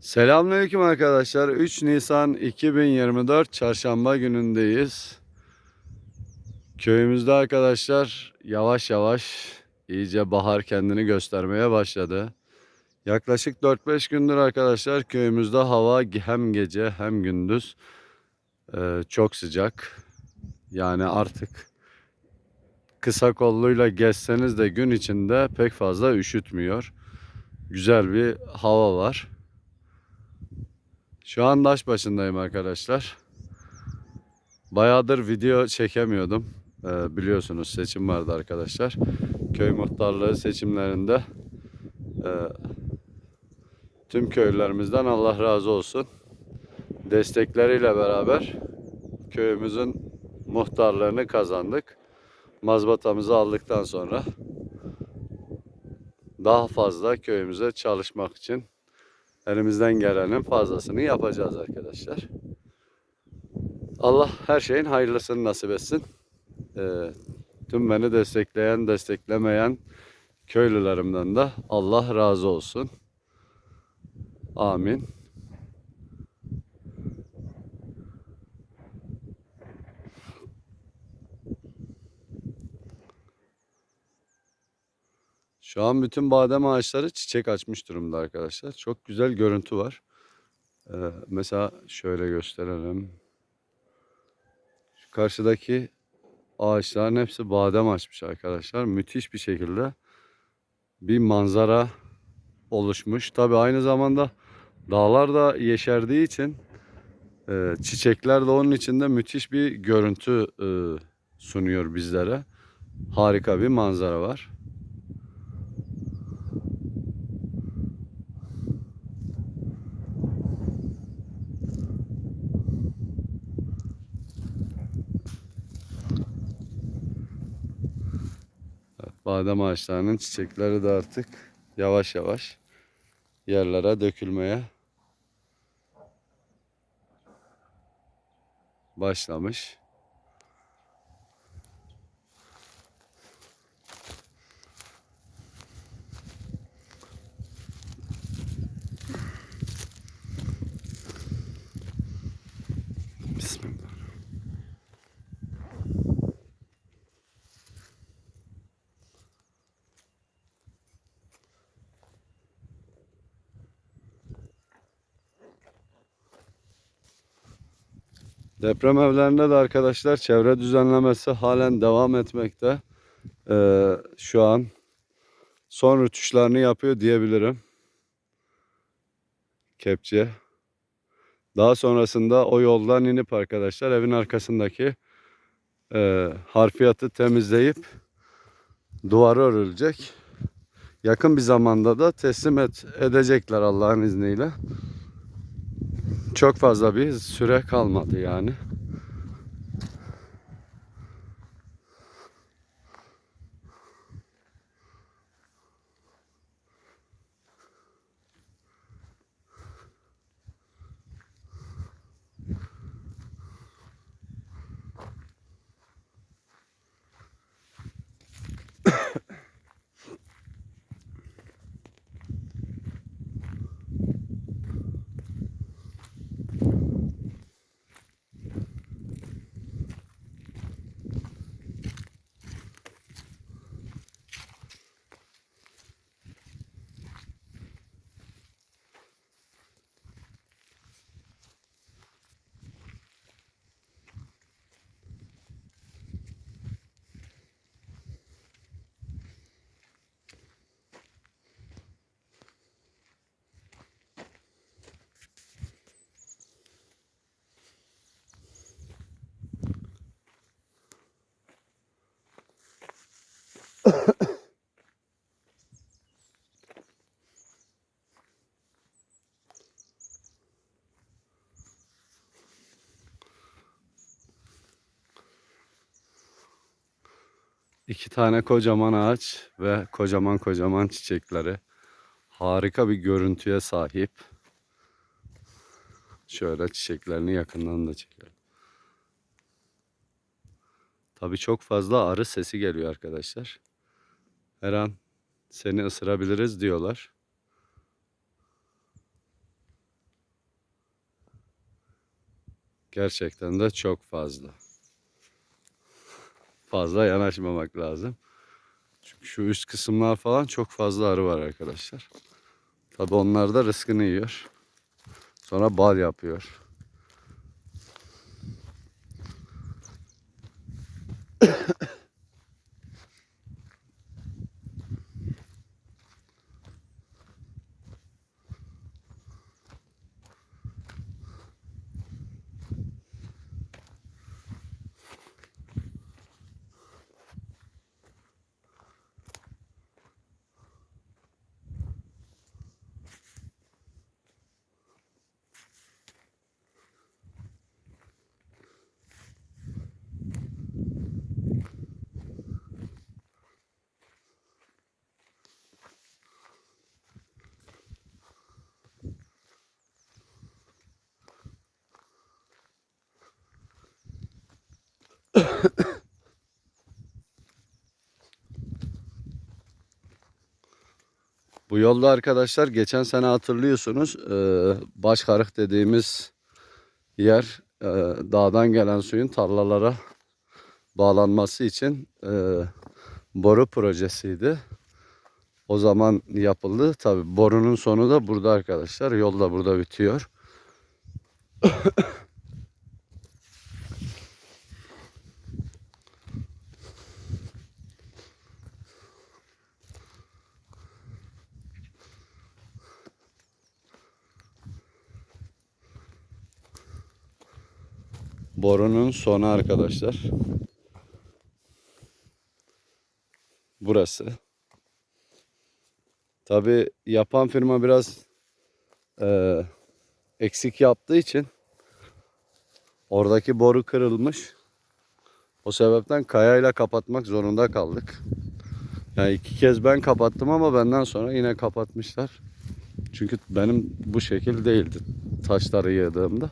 Selamünaleyküm arkadaşlar. 3 Nisan 2024 Çarşamba günündeyiz. Köyümüzde arkadaşlar yavaş yavaş iyice bahar kendini göstermeye başladı. Yaklaşık 4-5 gündür arkadaşlar köyümüzde hava hem gece hem gündüz e, çok sıcak. Yani artık kısa kolluyla gezseniz de gün içinde pek fazla üşütmüyor. Güzel bir hava var. Şu an daş başındayım arkadaşlar. Bayağıdır video çekemiyordum. Ee, biliyorsunuz seçim vardı arkadaşlar. Köy muhtarlığı seçimlerinde e, tüm köylülerimizden Allah razı olsun. Destekleriyle beraber köyümüzün muhtarlığını kazandık. Mazbatamızı aldıktan sonra daha fazla köyümüze çalışmak için elimizden gelenin fazlasını yapacağız arkadaşlar. Allah her şeyin hayırlısını nasip etsin. Ee, tüm beni destekleyen, desteklemeyen köylülerimden de Allah razı olsun. Amin. Şu an bütün badem ağaçları çiçek açmış durumda arkadaşlar. Çok güzel görüntü var. Ee, mesela şöyle gösterelim. Şu karşıdaki ağaçların hepsi badem açmış arkadaşlar. Müthiş bir şekilde bir manzara oluşmuş. Tabi aynı zamanda dağlar da yeşerdiği için e, çiçekler de onun içinde müthiş bir görüntü e, sunuyor bizlere. Harika bir manzara var. Badem ağaçlarının çiçekleri de artık yavaş yavaş yerlere dökülmeye başlamış. Deprem evlerinde de arkadaşlar çevre düzenlemesi halen devam etmekte. Ee, şu an son rütuşlarını yapıyor diyebilirim. Kepçe. Daha sonrasında o yoldan inip arkadaşlar evin arkasındaki e, harfiyatı temizleyip duvarı örülecek. Yakın bir zamanda da teslim et, edecekler Allah'ın izniyle. Çok fazla bir süre kalmadı yani. İki tane kocaman ağaç ve kocaman kocaman çiçekleri. Harika bir görüntüye sahip. Şöyle çiçeklerini yakından da çekelim. Tabii çok fazla arı sesi geliyor arkadaşlar. Her an seni ısırabiliriz diyorlar. Gerçekten de çok fazla. Fazla yanaşmamak lazım. Çünkü şu üst kısımlar falan çok fazla arı var arkadaşlar. Tabi onlar da rızkını yiyor. Sonra bal yapıyor. Bu yolda arkadaşlar geçen sene hatırlıyorsunuz eee, Başkarık dediğimiz yer eee, dağdan gelen suyun tarlalara bağlanması için eee, boru projesiydi. O zaman yapıldı. Tabi borunun sonu da burada arkadaşlar. Yol da burada bitiyor. Borunun sonu arkadaşlar. Burası. Tabi yapan firma biraz eee, eksik yaptığı için oradaki boru kırılmış. O sebepten kayayla kapatmak zorunda kaldık. Yani iki kez ben kapattım ama benden sonra yine kapatmışlar. Çünkü benim bu şekil değildi taşları yığdığımda.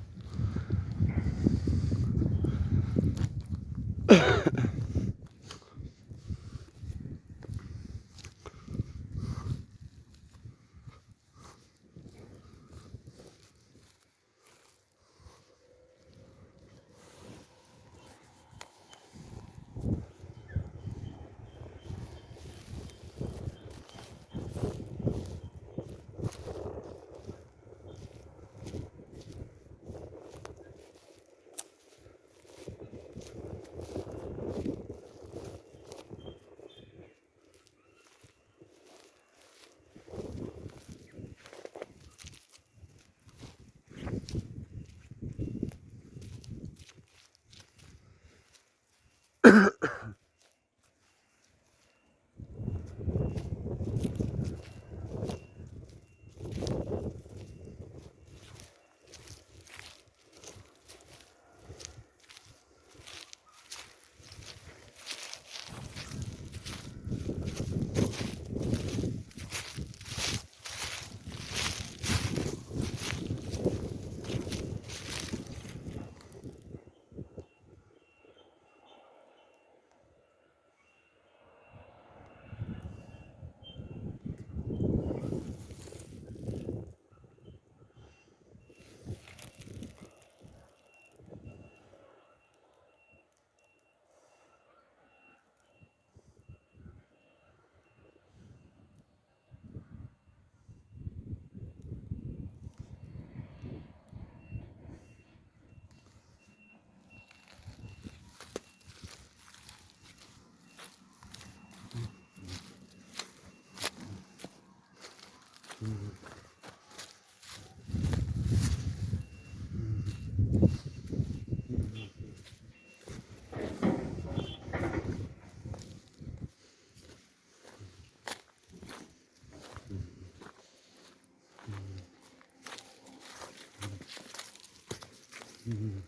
Mm-hmm.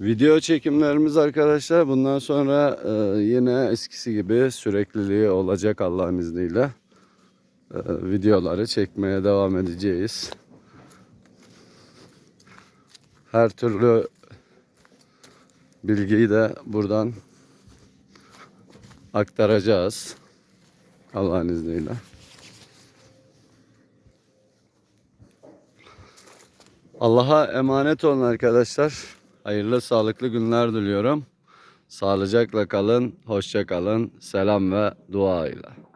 Video çekimlerimiz arkadaşlar bundan sonra e, yine eskisi gibi sürekliliği olacak Allah'ın izniyle. e, videoları çekmeye devam edeceğiz. Her türlü bilgiyi de buradan aktaracağız. Allah'ın izniyle. Allah'a emanet olun arkadaşlar. Hayırlı sağlıklı günler diliyorum. Sağlıcakla kalın, hoşça kalın. Selam ve dua ile.